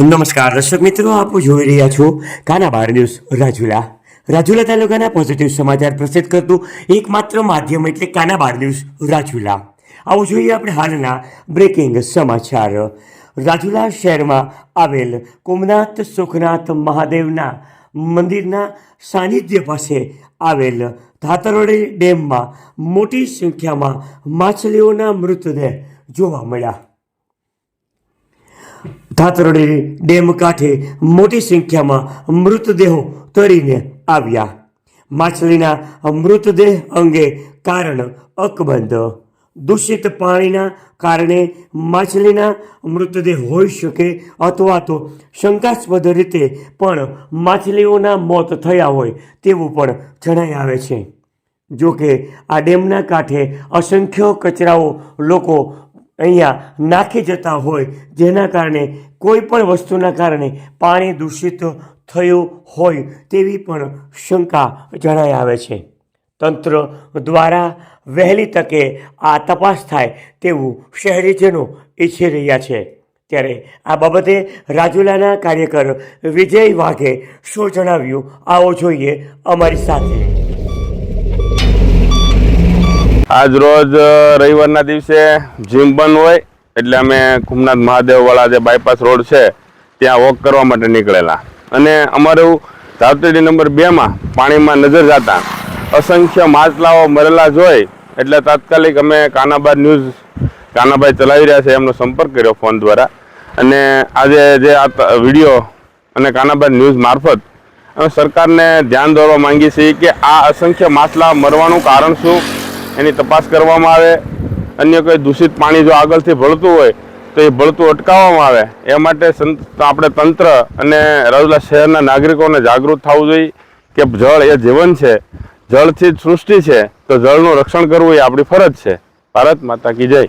નમસ્કાર, દર્શક મિત્રો, આપ જોઈ રહ્યા છો કાના બાર ન્યૂઝ, રાજુલા. રાજુલા તાલુકાના પોઝિટિવ સમાચાર પ્રસિદ્ધ કરતું એકમાત્ર માધ્યમ એટલે કાના બાર ન્યૂઝ, રાજુલા. આવું જોઈએ આપણે હાલના બ્રેકિંગ સમાચાર. રાજુલા શહેરમાં આવેલ કોમનાથ સુખનાથ મહાદેવના મંદિરના સાનિધ્ય પાસે આવેલ ધાતરોડી ડેમમાં મોટી સંખ્યામાં માછલીઓના મૃતદેહ જોવા મળ્યા. ધાતરડી ડેમ કાંઠે મોટી સંખ્યામાં મૃતદેહો તરીને આવ્યા. માછલીના મૃતદેહ અંગે કારણ અકબંધ. દૂષિત પાણીના કારણે માછલીના મૃતદેહ હોઈ શકે અથવા તો શંકાસ્પદ રીતે પણ માછલીઓના મોત થયા હોય તેવું પણ જણાઈ આવે છે. જોકે આ ડેમના કાંઠે અસંખ્ય કચરાઓ લોકો અહીંયા નાખી જતા હોય, જેના કારણે કોઈ પણ વસ્તુના કારણે પાણી દૂષિત થયું હોય તેવી પણ શંકા જણાઈ આવે છે. તંત્ર દ્વારા વહેલી તકે આ તપાસ થાય તેવું શહેરીજનો ઈચ્છી રહ્યા છે. ત્યારે આ બાબતે રાજુલાના કાર્યકર વિજય વાઘે શું જણાવ્યું, આવો જોઈએ અમારી સાથે. આજ રોજ રવિવારના દિવસે જીમ બંધ હોય, એટલે અમે ખુમનાથ મહાદેવવાળા જે બાયપાસ રોડ છે, ત્યાં વોક કરવા માટે નીકળેલા. અને અમારું ધાવતડી નંબર બેમાં પાણીમાં નજર જતા અસંખ્ય માછલાઓ મરેલા જોઈ, એટલે તાત્કાલિક અમે કાનાબાદ ન્યૂઝ, કાનાભાઈ ચલાવી રહ્યા છે, એમનો સંપર્ક કર્યો ફોન દ્વારા. અને આજે જે આ વીડિયો અને કાનાબાદ ન્યૂઝ મારફત અમે સરકારને ધ્યાન દોરવા માંગીએ છીએ કે આ અસંખ્ય માછલા મરવાનું કારણ શું? એની તપાસ કરવામાં આવે. અન્ય કોઈ દૂષિત પાણી જો આગળથી ભળતું હોય, તો એ ભળતું અટકાવવામાં આવે. એ માટે આપણે તંત્ર અને રાજુલા શહેરના નાગરિકોને જાગૃત થવું જોઈએ કે જળ એ જીવન છે. જળથી જ સૃષ્ટિ છે, તો જળનું રક્ષણ કરવું એ આપણી ફરજ છે. ભારત માતા કી જય.